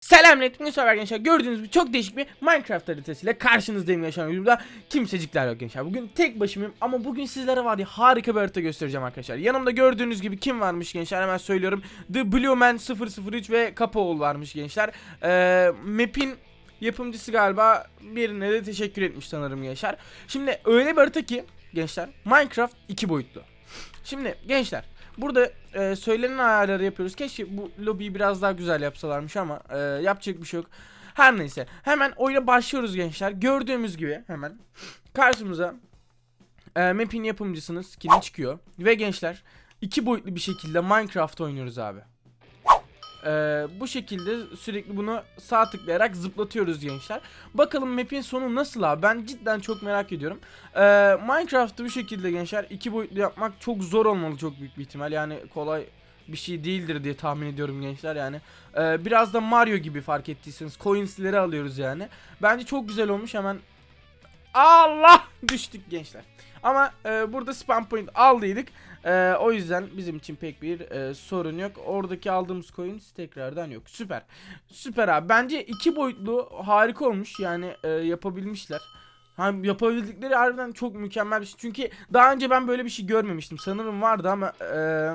Selamünaleyküm. Gençler gençler? Gördüğünüz gibi çok değişik bir Minecraft haritasıyla karşınızdayım yaşanan videomda kimsecikler yok gençler. Bugün tek başımayım ama bugün sizlere var harika bir harita göstereceğim arkadaşlar. Yanımda gördüğünüz gibi kim varmış gençler? Hemen söylüyorum. The Blue Man 003 ve Kapaoğlu varmış gençler. Ee, map'in yapımcısı galiba birine de teşekkür etmiş sanırım gençler. Şimdi öyle bir harita ki gençler Minecraft iki boyutlu. Şimdi gençler burada e, söylenen ayarları yapıyoruz. Keşke bu lobiyi biraz daha güzel yapsalarmış ama e, yapacak bir şey yok. Her neyse hemen oyuna başlıyoruz gençler. Gördüğümüz gibi hemen karşımıza e, map'in yapımcısının skin'i çıkıyor. Ve gençler iki boyutlu bir şekilde Minecraft oynuyoruz abi. E, bu şekilde sürekli bunu sağ tıklayarak zıplatıyoruz gençler. Bakalım map'in sonu nasıl abi ben cidden çok merak ediyorum. Ee, Minecraft'ı bu şekilde gençler iki boyutlu yapmak çok zor olmalı çok büyük bir ihtimal. Yani kolay bir şey değildir diye tahmin ediyorum gençler yani. Ee, biraz da Mario gibi fark ettiyseniz coins'leri alıyoruz yani. Bence çok güzel olmuş hemen. Allah düştük gençler. Ama e, burada spam point aldıydık. E, o yüzden bizim için pek bir e, sorun yok. Oradaki aldığımız coins tekrardan yok. Süper. Süper abi. Bence iki boyutlu harika olmuş. Yani e, yapabilmişler. Hani yapabildikleri harbiden çok mükemmel bir şey. Çünkü daha önce ben böyle bir şey görmemiştim. Sanırım vardı ama eee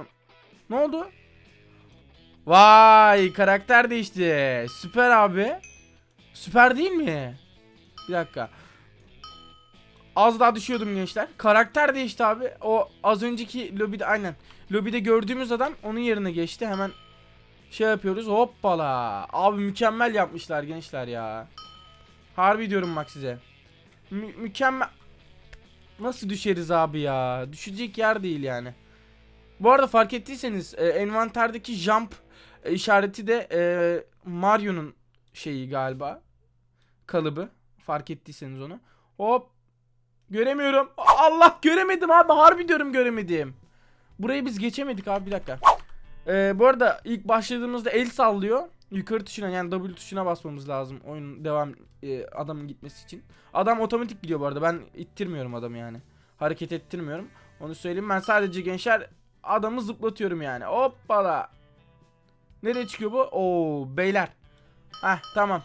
ne oldu? Vay karakter değişti. Süper abi. Süper değil mi? Bir dakika. Az daha düşüyordum gençler. Karakter değişti abi. O az önceki lobide aynen. Lobide gördüğümüz adam onun yerine geçti. Hemen şey yapıyoruz. Hoppala. Abi mükemmel yapmışlar gençler ya. Harbi diyorum bak size. Mü- mükemmel. Nasıl düşeriz abi ya? Düşecek yer değil yani. Bu arada fark ettiyseniz e, envanterdeki jump e, işareti de e, Mario'nun şeyi galiba. Kalıbı. Fark ettiyseniz onu. Hop. Göremiyorum. Allah göremedim abi. Harbi diyorum göremedim. Burayı biz geçemedik abi bir dakika. E, bu arada ilk başladığımızda el sallıyor. Yukarı tuşuna yani W tuşuna basmamız lazım oyunun devam e, adamın gitmesi için. Adam otomatik gidiyor bu arada. Ben ittirmiyorum adamı yani. Hareket ettirmiyorum. Onu söyleyeyim. Ben sadece gençler adamı zıplatıyorum yani. Hoppala. Nereye çıkıyor bu? Oo beyler. Heh tamam.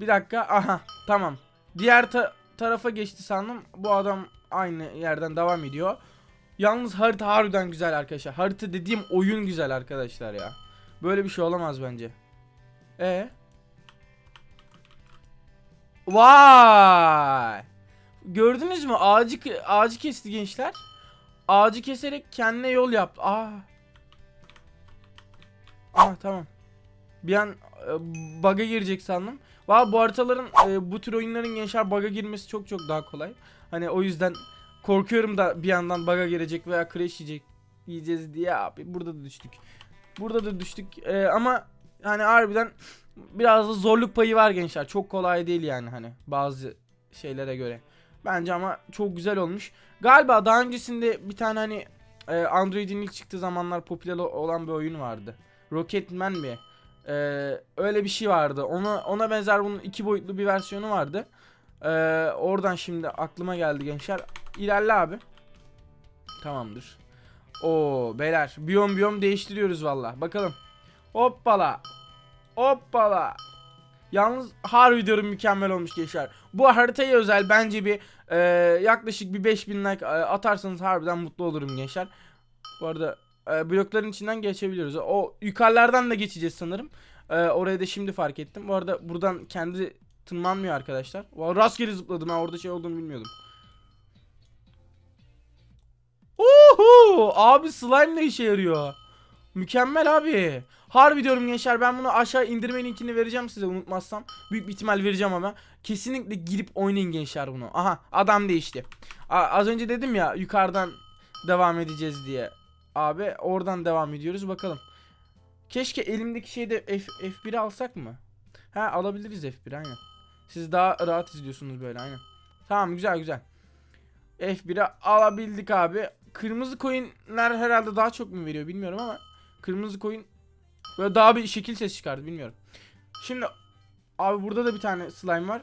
Bir dakika. Aha tamam. Diğer ta- tarafa geçti sandım. Bu adam aynı yerden devam ediyor. Yalnız harita harbiden güzel arkadaşlar. Harita dediğim oyun güzel arkadaşlar ya. Böyle bir şey olamaz bence. E Vay! Gördünüz mü? Ağacı ağacı kesti gençler. Ağacı keserek kendine yol yaptı. Aa. Aa tamam. Bir an e, bug'a girecek sandım. Valla bu haritaların e, bu tür oyunların gençler bug'a girmesi çok çok daha kolay. Hani o yüzden korkuyorum da bir yandan bug'a girecek veya crash yiyecek yiyeceğiz diye abi burada da düştük. Burada da düştük E, ama hani harbiden biraz da zorluk payı var gençler. Çok kolay değil yani hani bazı şeylere göre. Bence ama çok güzel olmuş. Galiba daha öncesinde bir tane hani e, Android'in ilk çıktığı zamanlar popüler olan bir oyun vardı. Rocketman mi? E, öyle bir şey vardı. Ona ona benzer bunun iki boyutlu bir versiyonu vardı. E, oradan şimdi aklıma geldi gençler. İlerle abi. Tamamdır. Oo beyler biyom biyom değiştiriyoruz valla. Bakalım. Hoppala. Hoppala. Yalnız harbi diyorum mükemmel olmuş gençler. Bu haritaya özel bence bir e, yaklaşık bir 5000 like e, atarsanız harbiden mutlu olurum gençler. Bu arada e, blokların içinden geçebiliyoruz. O yukarılardan da geçeceğiz sanırım. E, oraya da şimdi fark ettim. Bu arada buradan kendi tırmanmıyor arkadaşlar. Rastgele zıpladım ha orada şey olduğunu bilmiyordum. Uhu! Abi slime ne işe yarıyor? Mükemmel abi. Harbi diyorum gençler ben bunu aşağı indirme linkini vereceğim size unutmazsam. Büyük bir ihtimal vereceğim ama. Kesinlikle girip oynayın gençler bunu. Aha adam değişti. A- az önce dedim ya yukarıdan devam edeceğiz diye. Abi oradan devam ediyoruz bakalım. Keşke elimdeki şeyde F F1'i alsak mı? Ha alabiliriz F1 aynen. Siz daha rahat izliyorsunuz böyle aynen. Tamam güzel güzel. F1'i alabildik abi. Kırmızı coinler herhalde daha çok mu veriyor bilmiyorum ama kırmızı coin böyle daha bir şekil ses çıkardı bilmiyorum. Şimdi abi burada da bir tane slime var.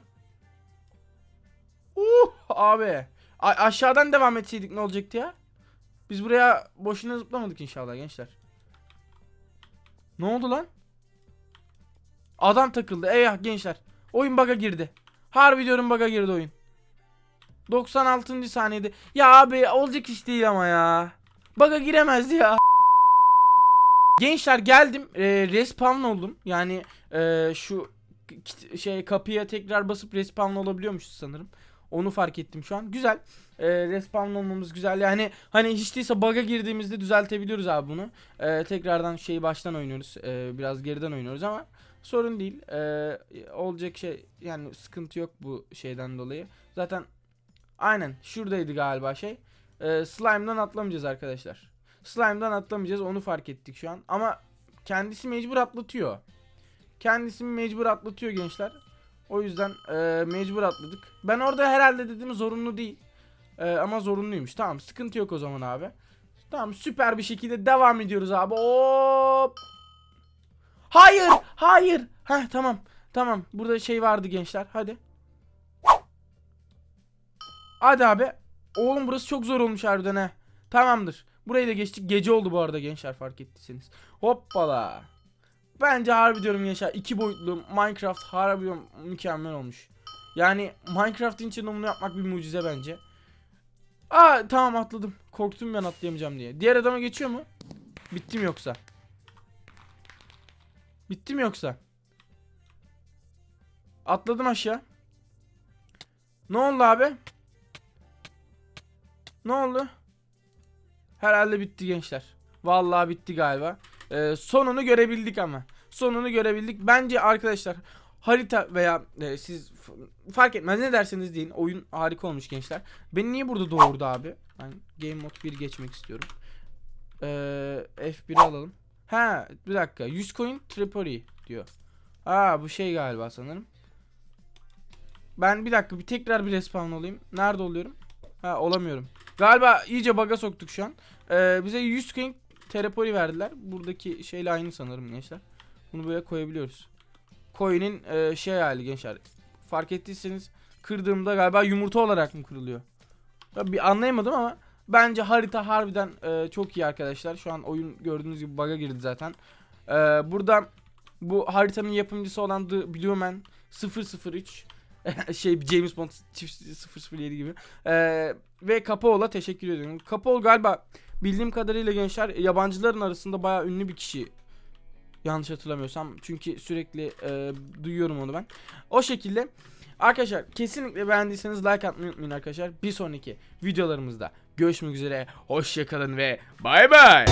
Uh abi. A- aşağıdan devam etseydik ne olacaktı ya? Biz buraya boşuna zıplamadık inşallah gençler. Ne oldu lan? Adam takıldı. Eyvah gençler. Oyun bug'a girdi. Harbi diyorum bug'a girdi oyun. 96. saniyede. Ya abi olacak iş değil ama ya. Bug'a giremezdi ya. Gençler geldim. E, respawn oldum. Yani e, şu şey kapıya tekrar basıp respawn olabiliyormuşuz sanırım. Onu fark ettim şu an. Güzel. E, respawn olmamız güzel. Yani hani hiç değilse bug'a girdiğimizde düzeltebiliyoruz abi bunu. E, tekrardan şeyi baştan oynuyoruz. E, biraz geriden oynuyoruz ama sorun değil. E, olacak şey yani sıkıntı yok bu şeyden dolayı. Zaten aynen şuradaydı galiba şey. E, slime'dan atlamayacağız arkadaşlar. Slime'dan atlamayacağız onu fark ettik şu an. Ama kendisi mecbur atlatıyor. Kendisi mecbur atlatıyor gençler. O yüzden e, mecbur atladık. Ben orada herhalde dedim zorunlu değil. E, ama zorunluymuş. Tamam sıkıntı yok o zaman abi. Tamam süper bir şekilde devam ediyoruz abi. Hop. Hayır, hayır. Heh tamam. Tamam. Burada şey vardı gençler. Hadi. Hadi abi. Oğlum burası çok zor olmuş harbiden he. Tamamdır. Burayı da geçtik. Gece oldu bu arada gençler fark ettiyseniz. Hoppala. Bence harbi diyorum gençler. iki boyutlu Minecraft harbi mükemmel olmuş. Yani Minecraft'ın içinde bunu yapmak bir mucize bence. Aa tamam atladım. Korktum ben atlayamayacağım diye. Diğer adama geçiyor mu? Bittim yoksa. Bittim yoksa. Atladım aşağı. Ne oldu abi? Ne oldu? Herhalde bitti gençler. Vallahi bitti galiba. Ee, sonunu görebildik ama. Sonunu görebildik. Bence arkadaşlar harita veya e, siz fark etmez ne derseniz deyin. Oyun harika olmuş gençler. Beni niye burada doğurdu abi? Ben Game Mode 1 geçmek istiyorum. Ee, F1'i alalım. Ha bir dakika. 100 coin Tripoli diyor. Aa bu şey galiba sanırım. Ben bir dakika bir tekrar bir respawn olayım. Nerede oluyorum? Ha olamıyorum. Galiba iyice baga soktuk şu an. Ee, bize 100 coin Terapoli verdiler. Buradaki şeyle aynı sanırım gençler. Bunu böyle koyabiliyoruz. Coin'in e, şey hali gençler. Fark ettiyseniz kırdığımda galiba yumurta olarak mı kırılıyor? Ya bir anlayamadım ama bence harita harbiden e, çok iyi arkadaşlar. Şu an oyun gördüğünüz gibi bug'a girdi zaten. E, burada bu haritanın yapımcısı olan The Blue Man 003 şey James Bond çift 007 gibi. E, ve Kapao'la teşekkür ediyorum. Kapaol galiba bildiğim kadarıyla gençler yabancıların arasında bayağı ünlü bir kişi. Yanlış hatırlamıyorsam. Çünkü sürekli e, duyuyorum onu ben. O şekilde Arkadaşlar kesinlikle beğendiyseniz like atmayı unutmayın arkadaşlar. Bir sonraki videolarımızda görüşmek üzere. Hoşçakalın ve bay bay.